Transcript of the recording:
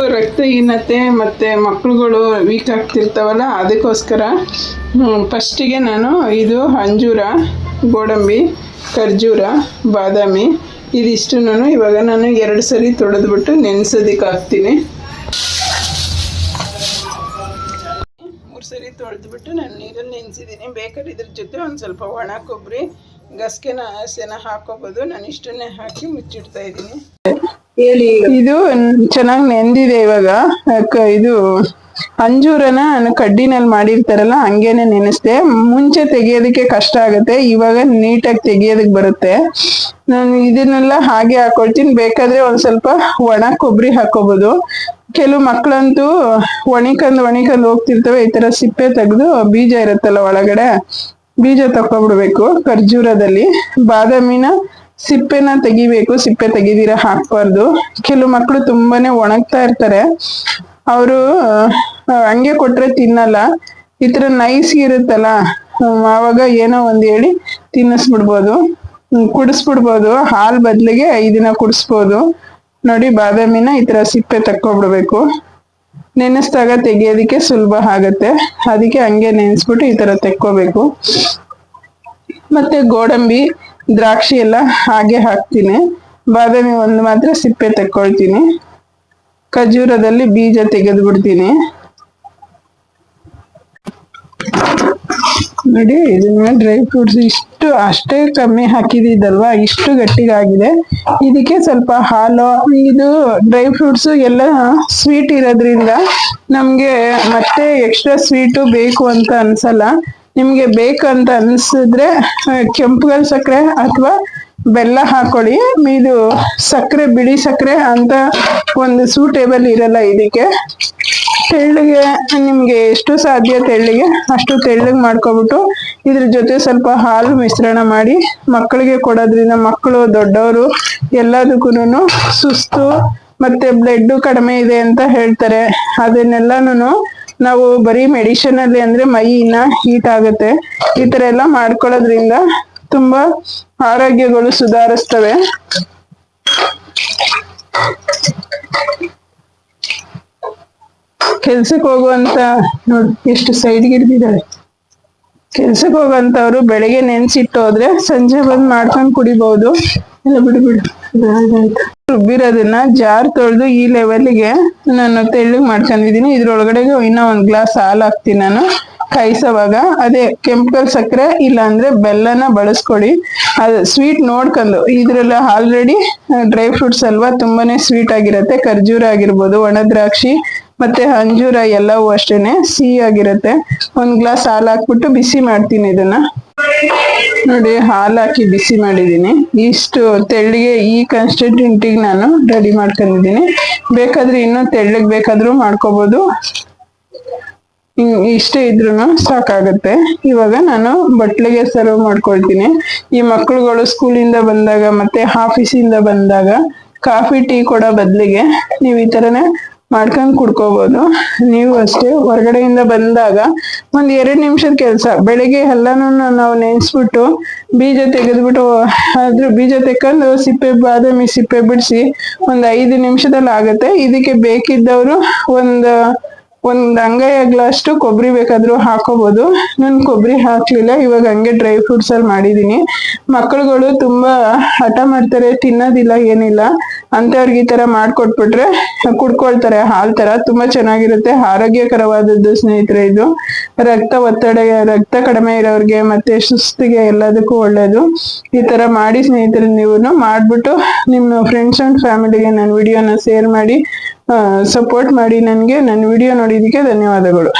ರಕ್ತಹೀನತೆ ಮತ್ತು ಮಕ್ಕಳುಗಳು ವೀಕ್ ಆಗ್ತಿರ್ತಾವಲ್ಲ, ಅದಕ್ಕೋಸ್ಕರ ಫಸ್ಟಿಗೆ ನಾನು ಇದು ಅಂಜೂರ, ಗೋಡಂಬಿ, ಖರ್ಜೂರ, ಬಾದಾಮಿ ಇದಿಷ್ಟು ನಾನು ಇವಾಗ ನಾನು ಎರಡು ಸರಿ ತೊಳೆದ್ಬಿಟ್ಟು ನೆನೆಸೋದಕ್ಕೆ ಹಾಕ್ತೀನಿ ಮೂರು ಸರಿ ತೊಳೆದ್ಬಿಟ್ಟು ನಾನು ನೀರಲ್ಲಿ ನೆನೆಸಿದ್ದೀನಿ. ಬೇಕಾದ್ರೆ ಇದ್ರ ಜೊತೆ ಒಂದು ಸ್ವಲ್ಪ ಒಣ ಕೊಬ್ಬರಿ ಗಸ್ಕೆನ ಹಸೆನ ಹಾಕೋಬೋದು. ನಾನು ಇಷ್ಟನ್ನೇ ಹಾಕಿ ಮುಚ್ಚಿಡ್ತಾ ಇದ್ದೀನಿ. ಇದು ಚೆನ್ನಾಗ್ ನೆಂದಿದೆ ಇವಾಗ. ಇದು ಅಂಜೂರನ ಕಡ್ಡಿನಲ್ಲಿ ಮಾಡಿರ್ತಾರಲ್ಲ, ಹಂಗೇನೆ ನೆನೆಸ್ದೆ. ಮುಂಚೆ ತೆಗಿಯೋದಕ್ಕೆ ಕಷ್ಟ ಆಗುತ್ತೆ, ಇವಾಗ ನೀಟಾಗಿ ತೆಗಿಯೋದಕ್ಕೆ ಬರುತ್ತೆ. ನಾನು ಇದನ್ನೆಲ್ಲ ಹಾಗೆ ಹಾಕೊಳ್ತೀನಿ. ಬೇಕಾದ್ರೆ ಒಂದ್ ಸ್ವಲ್ಪ ಒಣ ಕೊಬ್ಬರಿ ಹಾಕೋಬಹುದು ಕೆಲವು ಮಕ್ಕಳಂತೂ ಒಣಿಕಂದು ಒಣಿಕಂದು ಹೋಗ್ತಿರ್ತವೆ, ಈ ತರ ಸಿಪ್ಪೆ ತೆಗೆದು ಬೀಜ ಇರುತ್ತಲ್ಲ ಒಳಗಡೆ, ಬೀಜ ತಕೊಬಿಡ್ಬೇಕು ಖರ್ಜೂರದಲ್ಲಿ. ಬಾದಾಮಿನ ಸಿಪ್ಪೆನ ತೆಗಿಬೇಕು, ಸಿಪ್ಪೆ ತೆಗಿದಿರ ಹಾಕ್ಬಾರ್ದು. ಕೆಲವು ಮಕ್ಕಳು ತುಂಬಾನೇ ಒಣಗ್ತಾ ಇರ್ತಾರೆ. ಅವರು ಹಂಗೆ ಕೊಟ್ರೆ ತಿನ್ನಲ್ಲ. ಈ ತರ ನೈಸ್ ಇರುತ್ತಲ್ಲ? ಆವಾಗ ಏನೋ ಒಂದ್ ಹೇಳಿ ತಿನ್ನಿಸ್ಬಿಡ್ಬೋದು. ಕುಡಿಸ್ಬಿಡ್ಬೋದು. ಹಾಲ್ ಬದ್ಲಿಗೆ ಇದನ್ನ ಕುಡಿಸ್ಬೋದು. ನೋಡಿ, ಬಾದಾಮಿನ ಈ ತರ ಸಿಪ್ಪೆ ತಕ್ಕೊಬಿಡ್ಬೇಕು. ನೆನೆಸ್ದಾಗ ತೆಗಿಯೋದಕ್ಕೆ ಸುಲಭ ಆಗತ್ತೆ. ಅದಕ್ಕೆ ಹಂಗೆ ನೆನೆಸ್ಬಿಟ್ಟು ಈ ತರ ತೆಕ್ಕೋಬೇಕು. ಮತ್ತೆ ಗೋಡಂಬಿ. ದ್ರಾಕ್ಷಿ ಎಲ್ಲ ಹಾಗೆ ಹಾಕ್ತೀನಿ. ಬಾದಾಮಿ ಒಂದು ಮಾತ್ರ ಸಿಪ್ಪೆ ತೆಕ್ಕೊಳ್ತೀನಿ. ಖಜೂರದಲ್ಲಿ ಬೀಜ ತೆಗೆದು ಬಿಡ್ತೀನಿ ನೋಡಿ, ಇದನ್ನ ಡ್ರೈ ಫ್ರೂಟ್ಸ್ ಇಷ್ಟು ಅಷ್ಟೇ ಕಮ್ಮಿ ಹಾಕಿದಿದಲ್ವಾ ಇಷ್ಟು ಗಟ್ಟಿಗಾಗಿದೆ. ಇದಕ್ಕೆ ಸ್ವಲ್ಪ ಹಾಲು, ಇದು ಡ್ರೈ ಫ್ರೂಟ್ಸ್ ಎಲ್ಲ ಸ್ವೀಟ್ ಇರೋದ್ರಿಂದ ನಮ್ಗೆ ಮತ್ತೆ ಎಕ್ಸ್ಟ್ರಾ ಸ್ವೀಟು ಬೇಕು ಅಂತ ಅನ್ಸಲ್ಲ. ನಿಮ್ಗೆ ಬೇಕಂತ ಅನ್ಸಿದ್ರೆ ಕೆಂಪುಗಲ್ ಸಕ್ಕರೆ ಅಥವಾ ಬೆಲ್ಲ ಹಾಕೊಳ್ಳಿ. ಇದು ಸಕ್ಕರೆ ಬಿಳಿ ಸಕ್ಕರೆ ಅಂತ ಒಂದು ಸೂಟೇಬಲ್ ಇರಲ್ಲ ಇದಕ್ಕೆ. ತೆಳ್ಳಗೆ ನಿಮಗೆ ಎಷ್ಟು ಸಾಧ್ಯ ತೆಳ್ಳಗೆ, ಅಷ್ಟು ತೆಳ್ಳಗೆ ಮಾಡ್ಕೊಬಿಟ್ಟು ಇದ್ರ ಜೊತೆ ಸ್ವಲ್ಪ ಹಾಲು ಮಿಶ್ರಣ ಮಾಡಿ, ಮಕ್ಕಳಿಗೆ ಕೊಡೋದ್ರಿಂದ ಮಕ್ಕಳು, ದೊಡ್ಡವರು ಎಲ್ಲದಕ್ಕೂ ಸುಸ್ತು ಮತ್ತೆ ಬ್ಲಡ್ ಕಡಿಮೆ ಇದೆ ಅಂತ ಹೇಳ್ತಾರೆ. ಅದನ್ನೆಲ್ಲಾನು ನಾವು ಬರೀ ಮೆಡಿಸಿನ್ ಅಲ್ಲಿ ಅಂದ್ರೆ ಮೈ ಇನ್ನ ಹೀಟ್ ಆಗುತ್ತೆ. ಈ ತರ ಎಲ್ಲ ಮಾಡ್ಕೊಳ್ಳೋದ್ರಿಂದ ತುಂಬಾ ಆರೋಗ್ಯಗಳು ಸುಧಾರಿಸ್ತವೆ. ಕೆಲ್ಸಕ್ಕೆ ಹೋಗುವಂತ ನೋಡ್, ಎಷ್ಟು ಸೈಡ್ ಹಿಡ್ದಿದ್ದಾಳೆ ಕೆಲ್ಸಕ್ಕೆ ಹೋಗುವಂತವ್ರು ಬೆಳಿಗ್ಗೆ ನೆನ್ಸಿಟ್ಟು ಹೋದ್ರೆ ಸಂಜೆ ಬಂದ್ ಮಾಡ್ಕೊಂಡ್ ಕುಡಿಬಹುದು ಇಲ್ಲ ಬಿಡು ಬಿಡು. ರುಬ್ಬಿರೋದನ್ನ ಜಾರ್ ತೊಳೆದು ಈ ಲೆವೆಲ್ಗೆ ನಾನು ತೆಳ್ಳಗ್ ಮಾಡ್ಕೊಂಡಿದೀನಿ ಇದ್ರೊಳಗಡೆಗೆ ಇನ್ನೂ ಒಂದು ಗ್ಲಾಸ್ ಹಾಲು ಹಾಕ್ತೀನಿ ನಾನು. ಕಾಯಿಸೋವಾಗ ಅದೇ ಕೆಂಪಲ್ ಸಕ್ಕರೆ ಇಲ್ಲ ಅಂದ್ರೆ ಬೆಲ್ಲನ ಬಳಸ್ಕೊಡಿ ಅದು ಸ್ವೀಟ್ ನೋಡ್ಕೊಂಡು. ಇದ್ರೆಲ್ಲ ಆಲ್ರೆಡಿ ಡ್ರೈ ಫ್ರೂಟ್ಸ್ ಅಲ್ವಾ ತುಂಬಾನೇ ಸ್ವೀಟ್ ಆಗಿರುತ್ತೆ. ಖರ್ಜೂರ ಆಗಿರ್ಬೋದು ಒಣದ್ರಾಕ್ಷಿ ಮತ್ತೆ ಅಂಜೂರ ಎಲ್ಲವೂ ಅಷ್ಟೇನೆ. ಸಿಹಿ ಆಗಿರುತ್ತೆ. ಒಂದು ಗ್ಲಾಸ್ ಹಾಲು ಹಾಕ್ಬಿಟ್ಟು ಬಿಸಿ ಮಾಡ್ತೀನಿ ಇದನ್ನ. ನೋಡಿ, ಹಾಲು ಹಾಕಿ ಬಿಸಿ ಮಾಡಿದ್ದೀನಿ. ಇಷ್ಟು ತೆಳ್ಳಗೆ ಈ ಕನ್ಸಿಸ್ಟೆಂಟಿಗೆ ನಾನು ರೆಡಿ ಮಾಡ್ಕೊಂಡಿದ್ದೀನಿ. ಬೇಕಾದ್ರೆ ಇನ್ನೂ ತೆಳ್ಳಗೆ ಬೇಕಾದ್ರೂ ಮಾಡ್ಕೋಬಹುದು ಇಷ್ಟೇ ಇದ್ರೂ ಸಾಕಾಗುತ್ತೆ. ಇವಾಗ ನಾನು ಬಟ್ಲಿಗೆ ಸರ್ವ್ ಮಾಡ್ಕೊಳ್ತೀನಿ. ಈ ಮಕ್ಕಳುಗಳು ಸ್ಕೂಲಿಂದ ಬಂದಾಗ ಮತ್ತೆ ಆಫೀಸಿಂದ ಬಂದಾಗ ಕಾಫಿ, ಟೀ ಕೊಡೋ ಬದಲಿಗೆ ನೀವು ಈ ತರನೇ ಮಾಡ್ಕೊಂಡ್ ಕುಡ್ಕೋಬಹುದು ನೀವು ಅಷ್ಟೇ ಹೊರಗಡೆಯಿಂದ ಬಂದಾಗ ಒಂದ್ ಎರಡ್ ನಿಮಿಷದ ಕೆಲಸ. ಬೆಳಿಗ್ಗೆ ಎಲ್ಲಾನು ನಾವು ನೆನ್ಸ್ಬಿಟ್ಟು ಬೀಜ ತೆಗೆದ್ಬಿಟ್ಟು ಅದ್ರ ಬೀಜ ತೆಕ್ಕೊಂಡು ಸಿಪ್ಪೆ, ಬಾದಾಮಿ ಸಿಪ್ಪೆ ಬಿಡಿಸಿ ಒಂದ್ ಐದು ನಿಮಿಷದಲ್ಲಿ ಆಗುತ್ತೆ. ಇದಕ್ಕೆ ಬೇಕಿದ್ದವರು ಒಂದ್ ಒಂದ್ ಅಂಗೈ ಅಷ್ಟು ಕೊಬ್ಬರಿ ಬೇಕಾದ್ರೂ ಹಾಕೋಬಹುದು ನಾನು ಕೊಬ್ಬರಿ ಹಾಕ್ಲಿಲ್ಲ. ಇವಾಗ ಹಂಗೆ ಡ್ರೈ ಫ್ರೂಟ್ಸ್ ಅಲ್ಲಿ ಮಾಡಿದೀನಿ. ಮಕ್ಕಳುಗಳು ತುಂಬಾ ಹಠ ಮಾಡ್ತಾರೆ, ತಿನ್ನೋದಿಲ್ಲ, ಏನಿಲ್ಲ. ಅಂತವ್ರಿಗೆ ಈ ತರ ಮಾಡ್ಕೊಟ್ಬಿಟ್ರೆ ಕುಡ್ಕೊಳ್ತಾರೆ. ಹಾಲ್ ತರ ತುಂಬಾ ಚೆನ್ನಾಗಿರುತ್ತೆ. ಆರೋಗ್ಯಕರವಾದದ್ದು ಸ್ನೇಹಿತರೆ ಇದು. ರಕ್ತ ಒತ್ತಡ, ರಕ್ತ ಕಡಿಮೆ ಇರೋರಿಗೆ ಮತ್ತೆ ಸುಸ್ತಿಗೆ ಎಲ್ಲದಕ್ಕೂ ಒಳ್ಳೇದು. ಈ ತರ ಮಾಡಿ ಸ್ನೇಹಿತರೆ ನೀವು ಮಾಡ್ಬಿಟ್ಟು ನಿಮ್ಮ ಫ್ರೆಂಡ್ಸ್ ಅಂಡ್ ಫ್ಯಾಮಿಲಿಗೆ ನನ್ನ ವಿಡಿಯೋನ ಶೇರ್ ಮಾಡಿ ಸಪೋರ್ಟ್ ಮಾಡಿ. ನನಗೆ ನನ್ನ ವಿಡಿಯೋ ನೋಡಿದ್ದಕ್ಕೆ ಧನ್ಯವಾದಗಳು.